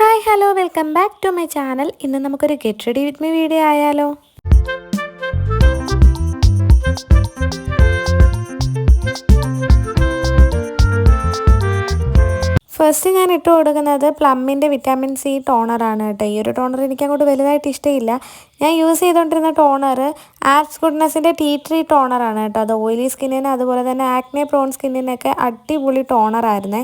Hi hello welcome back to my channel. ഇന്ന് നമുക്കൊരു get ready with me video ആയാലോ? First ഞാൻ ഇട്ട് കൊടുക്കുന്നത് പ്ലമ്മിന്റെ വിറ്റാമിൻ സി ടോണറാണ് കേട്ടോ. ഈ ഒരു ടോണർ എനിക്ക് അങ്ങോട്ട് വലുതായിട്ട് ഇഷ്ടമില്ല ഞാൻ യൂസ് ചെയ്തുകൊണ്ടിരുന്ന ടോണർ ആപ്സ് ഗുഡ്നെസ്സിന്റെ ടീ ട്രീ ടോണറാണ് കേട്ടോ. അത് ഓയിലി സ്കിന്നിന് അതുപോലെ തന്നെ ആക്നെ പ്രോൺ സ്കിന്നിനൊക്കെ അടിപൊളി ടോണറായിരുന്നേ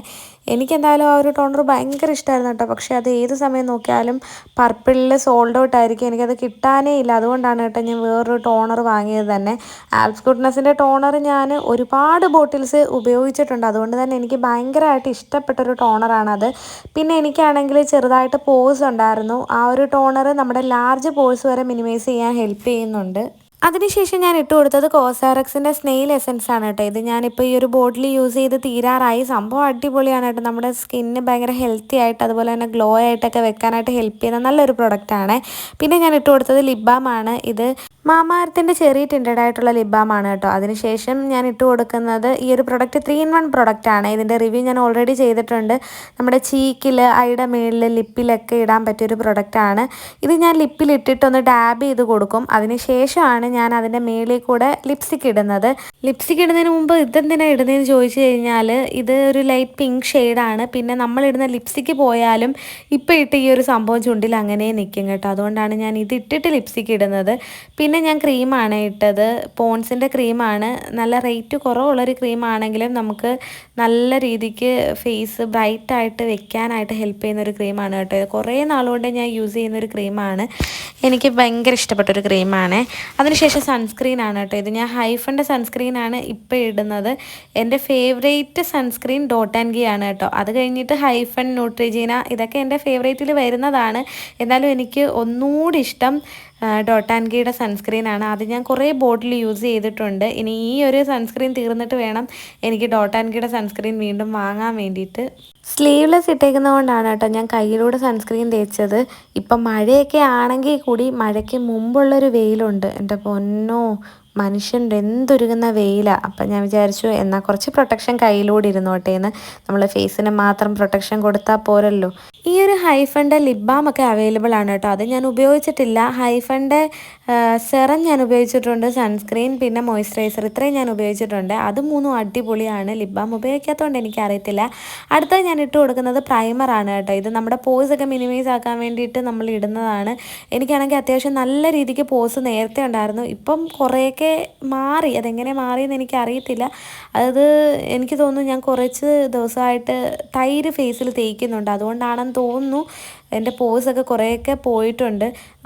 എനിക്കെന്തായാലും ആ ഒരു ടോണർ ഭയങ്കര ഇഷ്ടമായിരുന്നു കേട്ടോ. പക്ഷേ അത് ഏത് സമയം നോക്കിയാലും പർപ്പിളിൽ സോൾഡ് ഔട്ട് ആയിരിക്കും. എനിക്കത് കിട്ടാനേ ഇല്ല. അതുകൊണ്ടാണ് കേട്ടോ ഞാൻ വേറൊരു ടോണർ വാങ്ങിയത് തന്നെ. ആപ്സ് ഗുഡ്നെസ്സിന്റെ ടോണർ ഞാൻ ഒരുപാട് ബോട്ടിൽസ് ഉപയോഗിച്ചിട്ടുണ്ട്. അതുകൊണ്ട് തന്നെ എനിക്ക് ഭയങ്കരമായിട്ട് ഇഷ്ടപ്പെട്ടൊരു ടോണറാണത് പിന്നെ എനിക്കാണെങ്കിൽ ചെറുതായിട്ട് പോഴ്സ് ഉണ്ടായിരുന്നു. ആ ഒരു ടോണർ നമ്മുടെ ലാർജ് പോഴ്സ് വരെ മിനിമൈസ് ചെയ്യാൻ ഹെൽപ്പ് ചെയ്യുന്നുണ്ട്. അതിനുശേഷം ഞാൻ ഇട്ട് കൊടുത്തത് കോസാറക്സിന്റെ സ്നെയിൽ എസൻസ് ആണ് കേട്ടോ ഇത്. ഞാനിപ്പോൾ ഈ ഒരു ബോട്ടിൽ യൂസ് ചെയ്ത് തീരാറായി. സംഭവം അടിപൊളിയാണ് കേട്ടോ. നമ്മുടെ സ്കിന്നിന് ഭയങ്കര ഹെൽത്തി ആയിട്ട് അതുപോലെ തന്നെ ഗ്ലോ ആയിട്ടൊക്കെ വെക്കാനായിട്ട് ഹെൽപ്പ് ചെയ്യുന്ന നല്ലൊരു പ്രൊഡക്റ്റാണ് പിന്നെ ഞാൻ ഇട്ട് കൊടുത്തത് ലിബാമാണ് ഇത് മാമാരത്തിന്റെ ചെറിയ ടിൻഡഡ് ആയിട്ടുള്ള ലിബാമാണ് കേട്ടോ. അതിനുശേഷം ഞാൻ ഇട്ട് കൊടുക്കുന്നത് ഈ ഒരു പ്രൊഡക്റ്റ് ത്രീ ഇൻ വൺ പ്രൊഡക്റ്റാണ് ഇതിന്റെ റിവ്യൂ ഞാൻ ഓൾറെഡി ചെയ്തിട്ടുണ്ട്. നമ്മുടെ ചീക്കിൽ അയുടെ മേളിൽ ലിപ്പിലൊക്കെ ഇടാൻ പറ്റിയൊരു പ്രൊഡക്റ്റാണ് ഇത് ഞാൻ ലിപ്പിൽ ഇട്ടിട്ടൊന്ന് ഡാബ് ചെയ്ത് കൊടുക്കും. അതിനുശേഷമാണ് ഞാൻ അതിന്റെ മേളിൽ കൂടെ ലിപ്സ്റ്റിക് ഇടുന്നത്. ലിപ്സ്റ്റിക് ഇടുന്നതിന് മുമ്പ് ഇതെന്തിനാണ് ഇടുന്നതെന്ന് ചോദിച്ചു കഴിഞ്ഞാൽ ഇത് ഒരു ലൈറ്റ് പിങ്ക് ഷെയ്ഡാണ് പിന്നെ നമ്മളിടുന്ന ലിപ്സ്റ്റിക് പോയാലും ഇപ്പം ഇട്ട് ഈ ഒരു സംഭവം ചുണ്ടിൽ അങ്ങനെ നിൽക്കും കേട്ടോ. അതുകൊണ്ടാണ് ഞാൻ ഇത് ഇട്ടിട്ട് ലിപ്സ്റ്റിക് ഇടുന്നത്. പിന്നെ ഞാൻ ക്രീമാണ് ഇട്ടത്. പോൺസിന്റെ ക്രീമാണ്. നല്ല റേറ്റ് കുറവുള്ളൊരു ക്രീമാണെങ്കിലും നമുക്ക് നല്ല രീതിക്ക് ഫേസ് ബ്രൈറ്റായിട്ട് വെക്കാനായിട്ട് ഹെൽപ്പ് ചെയ്യുന്ന ഒരു ക്രീമാണ് കേട്ടോ. കുറേ നാളുകൊണ്ട് ഞാൻ യൂസ് ചെയ്യുന്ന ഒരു ക്രീമാണ്. എനിക്ക് ഭയങ്കര ഇഷ്ടപ്പെട്ടൊരു ക്രീമാണ്. അതിനുശേഷം സൺസ്ക്രീനാണ് കേട്ടോ. ഇത് ഞാൻ ഹൈഫന്റെ സൺസ്ക്രീനാണ് ഇപ്പോൾ ഇടുന്നത്. എന്റെ ഫേവറേറ്റ് സൺസ്ക്രീൻ ഡോട്ട് ആൻഡ് ഗിയാണ് ആണ് കേട്ടോ. അത് കഴിഞ്ഞിട്ട് ഹൈഫൺ ന്യൂട്രിജീന ഇതൊക്കെ എന്റെ ഫേവറേറ്റിൽ വരുന്നതാണ്. എന്നാലും എനിക്ക് ഒന്നുകൂടി ഇഷ്ടം ഡോട്ട് ആൻഡ് ഗിയുടെ സൺസ്ക്രീനാണ് അത് ഞാൻ കുറേ ബോട്ടിൽ യൂസ് ചെയ്തിട്ടുണ്ട്. ഇനി ഈ ഒരു സൺസ്ക്രീൻ തീർന്നിട്ട് വേണം എനിക്ക് ഡോട്ട് ആൻഡ് ഗിയുടെ സൺസ്ക്രീൻ വീണ്ടും വാങ്ങാൻ വേണ്ടിയിട്ട്. സ്ലീവ്ലെസ് ഇട്ടേക്കുന്നത് കൊണ്ടാണ് കേട്ടോ ഞാൻ കയ്യിലൂടെ സൺസ്ക്രീൻ തേച്ചത്. ഇപ്പം മഴയൊക്കെ ആണെങ്കിൽ കൂടി മഴയ്ക്ക് മുമ്പുള്ളൊരു വെയിലുണ്ട്. എന്റെ പൊന്നോ മനുഷ്യന്റെ എന്തൊരുങ്ങുന്ന വെയിലാണ് അപ്പം ഞാൻ വിചാരിച്ചു എന്നാൽ കുറച്ച് പ്രൊട്ടക്ഷൻ കയ്യിലൂടെ ഇരുന്നോട്ടേന്ന്. നമ്മൾ ഫേസിന് മാത്രം പ്രൊട്ടക്ഷൻ കൊടുത്താൽ പോരല്ലോ. ഈ ഒരു ഹൈഫന്റെ ലിപ് ബാം ഒക്കെ അവൈലബിൾ ആണ് കേട്ടോ. അത് ഞാൻ ഉപയോഗിച്ചിട്ടില്ല. ഹൈഫന്റെ സെറം ഞാൻ ഉപയോഗിച്ചിട്ടുണ്ട്. സൺസ്ക്രീൻ പിന്നെ മോയ്സ്ചറൈസർ ഇത്രയും ഞാൻ ഉപയോഗിച്ചിട്ടുണ്ട്. അത് മൂന്നും അടിപൊളിയാണ്. ലിപ് ബാം ഉപയോഗിക്കാത്തതുകൊണ്ട് എനിക്കറിയത്തില്ല. അടുത്തത് ഞാൻ ഇട്ട് കൊടുക്കുന്നത് പ്രൈമറാണ് കേട്ടോ. ഇത് നമ്മുടെ പോസ് ഒക്കെ മിനിമൈസ് ആക്കാൻ വേണ്ടിയിട്ട് നമ്മൾ ഇടുന്നതാണ്. എനിക്കാണെങ്കിൽ അത്യാവശ്യം നല്ല രീതിക്ക് പോസ് നേരത്തെ ഉണ്ടായിരുന്നു. ഇപ്പം കുറേയൊക്കെ മാറി. അതെങ്ങനെ മാറിയെന്ന് എനിക്ക് അറിയത്തില്ല അത് എനിക്ക് തോന്നുന്നു ഞാൻ കുറച്ച് ദിവസമായിട്ട് തൈര് ഫേസിൽ തേക്കുന്നുണ്ട്. അതുകൊണ്ടാണെന്ന് തോന്നുന്നു. എന്റെ പോസൊക്കെ കുറേയൊക്കെ പോയിട്ടുണ്ട്.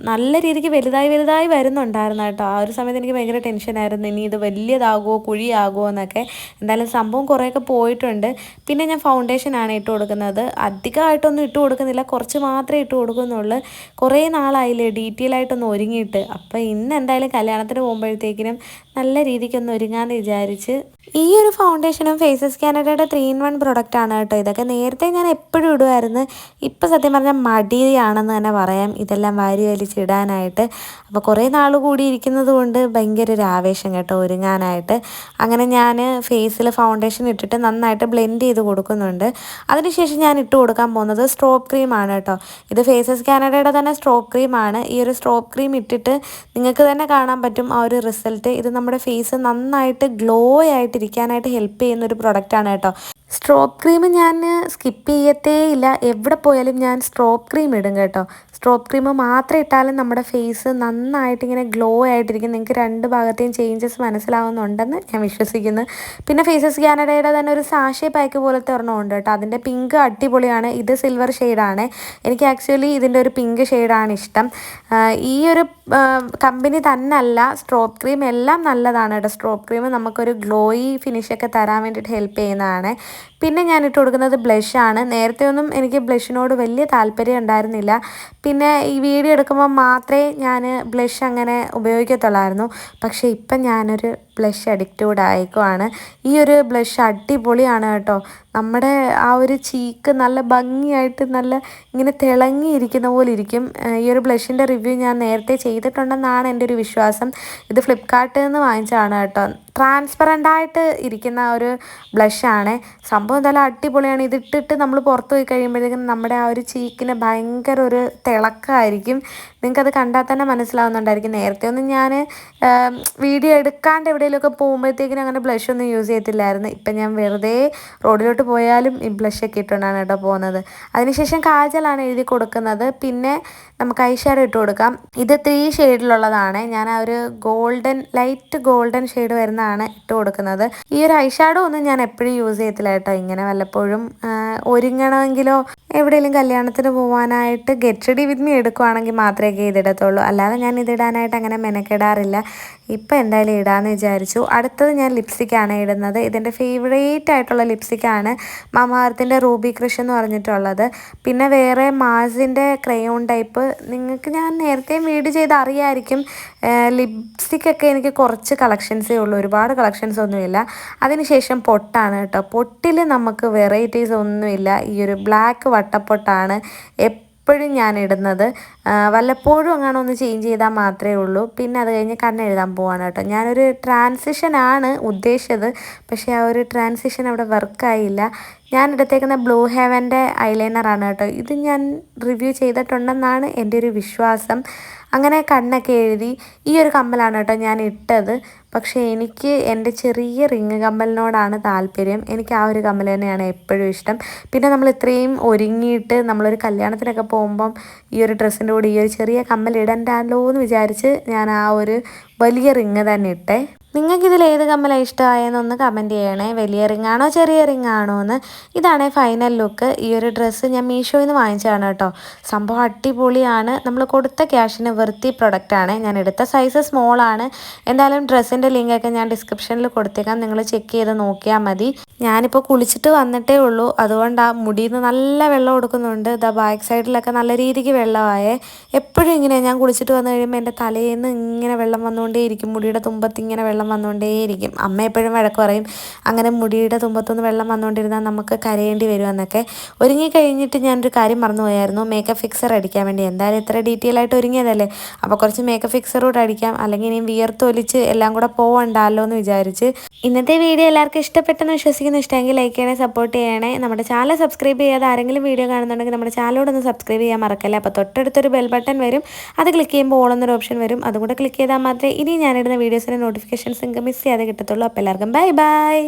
നല്ല രീതിക്ക് വലുതായി വലുതായി വരുന്നുണ്ടായിരുന്നു കേട്ടോ. ആ ഒരു സമയത്ത് എനിക്ക് ഭയങ്കര ടെൻഷനായിരുന്നു ഇനി ഇത് വലിയതാകുമോ കുഴിയാകുമോ എന്നൊക്കെ. എന്തായാലും സംഭവം കുറേയൊക്കെ പോയിട്ടുണ്ട്. പിന്നെ ഞാൻ ഫൗണ്ടേഷനാണ് ഇട്ട് കൊടുക്കുന്നത്. അധികമായിട്ടൊന്നും ഇട്ട് കൊടുക്കുന്നില്ല. കുറച്ച് മാത്രമേ ഇട്ട് കൊടുക്കുന്നുള്ളൂ. കുറേ നാളായില്ലേ ഡീറ്റെയിൽ ആയിട്ടൊന്ന് ഒരുങ്ങിയിട്ട്. അപ്പോൾ ഇന്ന് എന്തായാലും കല്യാണത്തിന് പോകുമ്പോഴത്തേക്കിനും നല്ല രീതിക്കൊന്ന് ഒരുങ്ങാമെന്ന് വിചാരിച്ച് ഈ ഒരു ഫൗണ്ടേഷനും ഫേസസ് കാനഡയുടെ ത്രീ ഇൻ വൺ പ്രൊഡക്റ്റ് ആണ് കേട്ടോ. ഇതൊക്കെ നേരത്തെ ഞാൻ എപ്പോഴും ഇടുമായിരുന്നു. ഇപ്പം സത്യം പറഞ്ഞാൽ മടിയാണെന്ന് തന്നെ പറയാം. ഇതെല്ലാം വാരി വലിച്ചിടാനായിട്ട് അപ്പോൾ കുറേ നാൾ കൂടി ഇരിക്കുന്നത് കൊണ്ട് ഭയങ്കര ഒരു ആവേശം കേട്ടോ ഒരുങ്ങാനായിട്ട്. അങ്ങനെ ഞാൻ ഫേസിൽ ഫൗണ്ടേഷൻ ഇട്ടിട്ട് നന്നായിട്ട് ബ്ലെൻഡ് ചെയ്ത് കൊടുക്കുന്നുണ്ട്. അതിനുശേഷം ഞാൻ ഇട്ട് കൊടുക്കാൻ പോകുന്നത് സ്ട്രോപ്പ് ക്രീമാണ് കേട്ടോ. ഇത് ഫേസസ് കാനഡയുടെ തന്നെ സ്ട്രോപ്പ് ക്രീമാണ് ഈ ഒരു സ്ട്രോപ്പ് ക്രീം ഇട്ടിട്ട് നിങ്ങൾക്ക് തന്നെ കാണാൻ പറ്റും ആ ഒരു റിസൾട്ട് ഇത് നമ്മുടെ ഫേസ് നന്നായിട്ട് ഗ്ലോ ആയിട്ടിരിക്കാനായിട്ട് ഹെൽപ്പ് ചെയ്യുന്ന ഒരു പ്രൊഡക്റ്റാണ് കേട്ടോ. സ്ട്രോപ്പ് ക്രീം ഞാൻ സ്കിപ്പ് ചെയ്യത്തേ ഇല്ല. എവിടെ പോയാലും ഞാൻ സ്ട്രോപ്പ് ക്രീം ഇടും കേട്ടോ. സ്ട്രോപ്പ് ക്രീം മാത്രം ഇട്ടാലും നമ്മുടെ ഫേസ് നന്നായിട്ട് ഇങ്ങനെ ഗ്ലോ ആയിട്ടിരിക്കും. നിങ്ങൾക്ക് രണ്ട് ഭാഗത്തെയും ചേഞ്ചസ് മനസ്സിലാവുന്നുണ്ടെന്ന് ഞാൻ വിശ്വസിക്കുന്നു. പിന്നെ ഫേസസ് കാനഡയുടെ തന്നെ ഒരു സാഷേ പാക്ക് പോലത്തെ ഒരെണ്ണം ഉണ്ട് കേട്ടോ. അതിന്റെ പിങ്ക് അടിപൊളിയാണ്. ഇത് സിൽവർ ഷെയ്ഡാണ്. എനിക്ക് ആക്ച്വലി ഇതിന്റെ ഒരു പിങ്ക് ഷെയ്ഡാണ് ഇഷ്ടം. ഈ ഒരു കമ്പനി തന്നല്ല സ്ട്രോപ്പ് ക്രീം എല്ലാം നല്ലതാണ് കേട്ടോ. സ്ട്രോപ്പ് ക്രീം നമുക്കൊരു ഗ്ലോയി ഫിനിഷൊക്കെ തരാൻ വേണ്ടിയിട്ട് ഹെൽപ്പ് ചെയ്യുന്നതാണ്. പിന്നെ ഞാൻ ഇട്ട് കൊടുക്കുന്നത് ബ്ലഷാണ് നേരത്തെ ഒന്നും എനിക്ക് ബ്ലഷിനോട് വലിയ താല്പര്യം ഉണ്ടായിരുന്നില്ല. പിന്നെ ഈ വീഡിയോ എടുക്കുമ്പോൾ മാത്രമേ ഞാൻ ബ്ലഷ് അങ്ങനെ ഉപയോഗിക്കത്തുള്ളായിരുന്നു. പക്ഷേ ഇപ്പം ഞാനൊരു ബ്ലഷ് അഡിക്റ്റൂഡ് ആയിക്കുവാണ്. ഈ ഒരു ബ്ലഷ് അടിപൊളിയാണ് കേട്ടോ. നമ്മുടെ ആ ഒരു ചീക്ക് നല്ല ഭംഗിയായിട്ട് നല്ല ഇങ്ങനെ തിളങ്ങിയിരിക്കുന്ന പോലെ ഇരിക്കും ഈ ഒരു ബ്ലഷിന്റെ റിവ്യൂ ഞാൻ നേരത്തെ ചെയ്തിട്ടുണ്ടെന്നാണ് എന്റെ ഒരു വിശ്വാസം. ഇത് ഫ്ലിപ്കാർട്ടിൽ നിന്ന് വാങ്ങിച്ചതാണ് കേട്ടോ. ട്രാൻസ്പെറന്റ് ആയിട്ട് ഇരിക്കുന്ന ഒരു ബ്ലഷാണ് സംഭവം എന്തായാലും അടിപൊളിയാണ്. ഇതിട്ടിട്ട് നമ്മൾ പുറത്ത് പോയി കഴിയുമ്പോഴത്തേക്കും നമ്മുടെ ആ ഒരു ചീക്കിന് ഭയങ്കര ഒരു തിളക്കമായിരിക്കും നിങ്ങൾക്കത് കണ്ടാൽ തന്നെ മനസ്സിലാവുന്നുണ്ടായിരിക്കും. നേരത്തെ ഒന്നും ഞാൻ വീഡിയോ എടുക്കാണ്ട് എവിടെയെങ്കിലുമൊക്കെ പോകുമ്പോഴത്തേക്കിനും അങ്ങനെ ബ്ലഷ് ഒന്നും യൂസ് ചെയ്യത്തില്ലായിരുന്നു. ഇപ്പം ഞാൻ വെറുതെ റോഡിലോട്ട് പോയാലും ഈ ബ്ലഷൊക്കെ ഇട്ടുകൊണ്ടാണ് കേട്ടോ പോകുന്നത്. അതിനുശേഷം കാജലാണ് എഴുതി കൊടുക്കുന്നത്. പിന്നെ നമുക്ക് ഐ ഷാഡോ ഇട്ട് കൊടുക്കാം. ഇത് ത്രീ ഷെയ്ഡിലുള്ളതാണ് ഞാൻ ആ ഒരു ഗോൾഡൻ ലൈറ്റ് ഗോൾഡൻ ഷെയ്ഡ് വരുന്നതാണ് ഇട്ട് കൊടുക്കുന്നത്. ഈ ഒരു ഐ ഷാഡോ ഒന്നും ഞാൻ എപ്പോഴും യൂസ് ചെയ്യത്തില്ല കേട്ടോ. ഇങ്ങനെ വല്ലപ്പോഴും ഒരുങ്ങണമെങ്കിലോ എവിടെയെങ്കിലും കല്യാണത്തിന് പോകാനായിട്ട് ഗെറ്റ് റെഡി വിത്ത് മീ എടുക്കുവാണെങ്കിൽ മാത്രമേ ഇതിടത്തുള്ളൂ അല്ലാതെ ഞാൻ ഇതിടാനായിട്ട് അങ്ങനെ മെനക്കെടാറില്ല. ഇപ്പം എന്തായാലും ഇടാമെന്ന് വിചാരിച്ചു. അടുത്തത് ഞാൻ ലിപ്സ്റ്റിക്കാണ് ഇടുന്നത്. ഇതിന്റെ ഫേവറേറ്റ് ആയിട്ടുള്ള ലിപ്സ്റ്റിക്കാണ് മമാർത്തിന്റെ റൂബി ക്രിഷ് എന്ന് പറഞ്ഞിട്ടുള്ളത്. പിന്നെ വേറെ മാസിന്റെ ക്രയോൺ ടൈപ്പ് നിങ്ങൾക്ക് ഞാൻ നേരത്തെ വീഡിയോ ചെയ്ത് അറിയായിരിക്കും. ലിപ്സ്റ്റിക്കൊക്കെ എനിക്ക് കുറച്ച് കളക്ഷൻസേ ഉള്ളൂ. ഒരുപാട് കളക്ഷൻസ് ഒന്നുമില്ല. അതിനുശേഷം പൊട്ടാണ് കേട്ടോ. പൊട്ടിൽ നമുക്ക് വെറൈറ്റീസ് ഒന്നുമില്ല. ഈ ഒരു ബ്ലാക്ക് വട്ടപ്പൊട്ടാണ്. എപ്പോഴും ഞാൻ ഇടുന്നത്. വല്ലപ്പോഴും അങ്ങനെ ഒന്ന് ചേഞ്ച് ചെയ്താൽ മാത്രമേ ഉള്ളൂ. പിന്നെ അത് കഴിഞ്ഞ് കണ്ണെഴുതാൻ പോവാണ് കേട്ടോ. ഞാനൊരു ട്രാൻസിഷനാണ് ഉദ്ദേശിച്ചത്. പക്ഷേ ആ ഒരു ട്രാൻസിഷൻ അവിടെ വർക്കായില്ല ഞാൻ എടുത്തേക്കുന്ന ബ്ലൂ ഹെവന്റെ ഐലൈനറാണ് കേട്ടോ. ഇത് ഞാൻ റിവ്യൂ ചെയ്തിട്ടുണ്ടെന്നാണ് എന്റെ ഒരു വിശ്വാസം. അങ്ങനെ കണ്ണൊക്കെ എഴുതി ഈ ഒരു കമ്മലാണ് കേട്ടോ ഞാൻ ഇട്ടത്. പക്ഷേ എനിക്ക് എന്റെ ചെറിയ റിങ് കമ്മലിനോടാണ് താല്പര്യം. എനിക്ക് ആ ഒരു കമ്മൽ തന്നെയാണ് എപ്പോഴും ഇഷ്ടം. പിന്നെ നമ്മൾ ഇത്രയും ഒരുങ്ങിയിട്ട് നമ്മളൊരു കല്യാണത്തിനൊക്കെ പോകുമ്പം ഈ ഒരു ഡ്രസ്സിന്റെ കൂടെ ഈ ഒരു ചെറിയ കമ്മൽ ഇടണ്ടല്ലോ എന്ന് വിചാരിച്ച് ഞാൻ ആ ഒരു വലിയ റിങ് തന്നെ ഇട്ടേ. നിങ്ങൾക്കിതിൽ ഏത് കമ്മലാണ് ഇഷ്ടമായെന്നൊന്ന് കമന്റ് ചെയ്യണേ. വലിയ റിങ്ങാണോ ചെറിയ റിങ്ങാണോ എന്ന്. ഇതാണ് ഫൈനൽ ലുക്ക് ഈ ഒരു ഡ്രസ്സ് ഞാൻ മീഷോയിൽ നിന്ന് വാങ്ങിച്ചതാണ് കേട്ടോ. സംഭവം അടിപൊളിയാണ്. നമ്മൾ കൊടുത്ത ക്യാഷിന് വൃത്തി പ്രൊഡക്റ്റാണ് ഞാൻ എടുത്ത സൈസ് സ്മോളാണ് എന്തായാലും ഡ്രസ്സിന്റെ ലിങ്കൊക്കെ ഞാൻ ഡിസ്ക്രിപ്ഷനിൽ കൊടുത്തേക്കാം. നിങ്ങൾ ചെക്ക് ചെയ്ത് നോക്കിയാൽ മതി. ഞാനിപ്പോൾ കുളിച്ചിട്ട് വന്നിട്ടേ ഉള്ളൂ. അതുകൊണ്ട് ആ മുടിയിൽ നിന്ന് നല്ല വെള്ളം കൊടുക്കുന്നുണ്ട് ഇതാ ബാക്ക് സൈഡിലൊക്കെ നല്ല രീതിക്ക് വെള്ളമായേ. എപ്പോഴും ഇങ്ങനെ ഞാൻ കുളിച്ചിട്ട് വന്നു കഴിയുമ്പോൾ എന്റെ തലയിൽ നിന്ന് ഇങ്ങനെ വെള്ളം വന്നുകൊണ്ടേയിരിക്കും. മുടിയുടെ തുമ്പത്ത് ഇങ്ങനെ വെള്ളം വന്നുകൊണ്ടേയിരിക്കും. അമ്മ എപ്പോഴും വഴക്ക് പറയും അങ്ങനെ മുടിയുടെ തുമ്പത്തുനിന്ന് വെള്ളം വന്നുകൊണ്ടിരുന്നാൽ നമുക്ക് കരയേണ്ടി വരുമെന്നൊക്കെ ഒരുങ്ങി കഴിഞ്ഞിട്ട് ഞാനൊരു കാര്യം മറന്നുപോയായിരുന്നു. മേക്കപ്പ് ഫിക്സർ അടിക്കാൻ വേണ്ടി. എന്തായാലും ഇത്ര ഡീറ്റെയിൽ ആയിട്ട് ഒരുങ്ങിയതല്ലേ? അപ്പോൾ കുറച്ച് മേക്കപ്പ് ഫിക്സർ കൂടെ അടിക്കാം. അല്ലെങ്കിൽ ഇനിയും വിയർത്തൊലിച്ച് എല്ലാം കൂടെ പോവണ്ടല്ലോ എന്ന് വിചാരിച്ച്. ഇന്നത്തെ വീഡിയോ എല്ലാവർക്കും ഇഷ്ടപ്പെട്ടെന്ന് വിശ്വസിക്കുന്നു. ഇഷ്ടമെങ്കിൽ ലൈക്ക് ചെയ്യണേ സപ്പോർട്ട് ചെയ്യണേ. നമ്മുടെ ചാനൽ സബ്സ്ക്രൈബ് ചെയ്യാതെ ആരെങ്കിലും വീഡിയോ കാണുന്നുണ്ടെങ്കിൽ നമ്മുടെ ചാനലോടൊന്ന് സബ്സ്ക്രൈബ് ചെയ്യാൻ മറക്കല്ലേ? അപ്പോൾ തൊട്ടടുത്തൊരു ബെൽ ബട്ടൺ വരും. അത് ക്ലിക്ക് ചെയ്യുമ്പോൾ ഓണെന്നൊരു ഓപ്ഷൻ വരും. അതും കൂടെ ക്ലിക്ക് ചെയ്താൽ മാത്രമേ ഇനി ഞാനിടുന്ന വീഡിയോസിന്റെ നോട്ടിഫിക്കേഷൻസ് നിങ്ങൾക്ക് മിസ് ചെയ്യാതെ കിട്ടത്തുള്ളൂ അപ്പോൾ എല്ലാവർക്കും ബൈ ബൈ